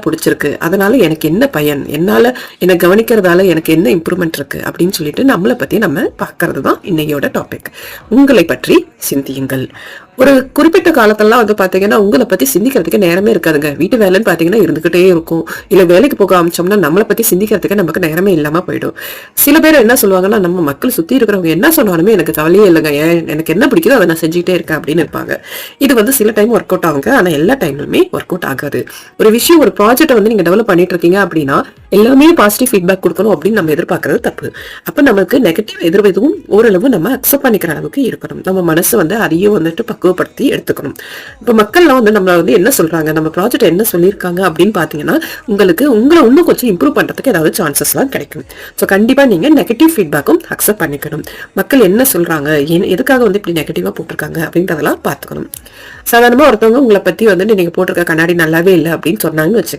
பிடிச்சிருக்கு. அதனால எனக்கு என்ன பயன்? என்னால என்னை கவனிக்கிறதால எனக்கு என்ன இம்ப்ரூவ்மெண்ட் இருக்கு? அப்படின்னு சொல்லிட்டு நம்மளை பத்தி நம்ம பார்க்கறது தான் இன்னையோட டாபிக் உங்களை பற்றி சிந்தியுங்கள். ஒரு குறிப்பிட்ட காலத்தெல்லாம் வந்து பாத்தீங்கன்னா உங்களை பத்தி சிந்திக்கிறதுக்கு நேரமே இருக்காதுங்க. வீட்டு வேலைன்னு பாத்தீங்கன்னா இருந்துகிட்டே இருக்கும். இல்ல வேலைக்கு போக ஆரம்பிச்சோம்னா நம்மளை பத்தி சிந்திக்கிறதுக்கு நமக்கு நேரமே இல்லாம போயிடும். சில பேர் என்ன சொல்லுவாங்கன்னா நம்ம மக்கள் சுத்தி இருக்கிறவங்க என்ன சொன்னாலுமே எனக்கு கவலையே இல்லைங்க. ஏன் எனக்கு என்ன பிடிக்குதோ அதை நான் செஞ்சுக்கிட்டே இருக்கேன் அப்படின்னு இருப்பாங்க. இது வந்து சில டைம் ஒர்க் அவுட் ஆகுங்க. ஆனா எல்லா டைம்லுமே ஒர்க் அவுட் ஆகாது. ஒரு விஷயம் ஒரு ப்ராஜெக்ட் வந்து நீங்கள் டெவலப் பண்ணிட்டு இருக்கீங்க அப்படின்னா எல்லாமே பாசிட்டிவ் ஃபீட்பேக் கொடுக்கணும் அப்படின்னு நம்ம எதிர்பார்க்கறது தப்பு. அப்போ நமக்கு நெகட்டிவ் எதிர்வு எதுவும் ஓரளவு நம்ம அக்செப்ட் பண்ணிக்கிற அளவுக்கு இருக்கணும். நம்ம மனசு வந்து அதையும் வந்துட்டு பக்குவப்படுத்தி எடுத்துக்கணும். இப்போ மக்கள்லாம் வந்து நம்மளை வந்து என்ன சொல்றாங்க? நம்ம ப்ராஜெக்ட் என்ன சொல்லியிருக்காங்க அப்படின்னு பார்த்தீங்கன்னா உங்களுக்கு உங்களை இன்னும் கொஞ்சம் இம்ப்ரூவ் பண்ணுறதுக்கு ஏதாவது சான்சஸ்லாம் கிடைக்கும். ஸோ கண்டிப்பா நீங்க நெகட்டிவ் ஃபீட்பேக்கும் அக்செப்ட் பண்ணிக்கணும். மக்கள் என்ன சொல்றாங்க? ஏன் எதுக்காக வந்து இப்படி நெகட்டிவாக போட்டிருக்காங்க? அப்படின்றதெல்லாம் பார்த்துக்கணும் சாதாரணமா ஒருத்தவங்க உங்களை பத்தி வந்து நீங்க போட்டிருக்க கண்ணாடி நல்லாவே இல்லை அப்படின்னு சொன்னாங்கன்னு வச்சுக்கோங்க.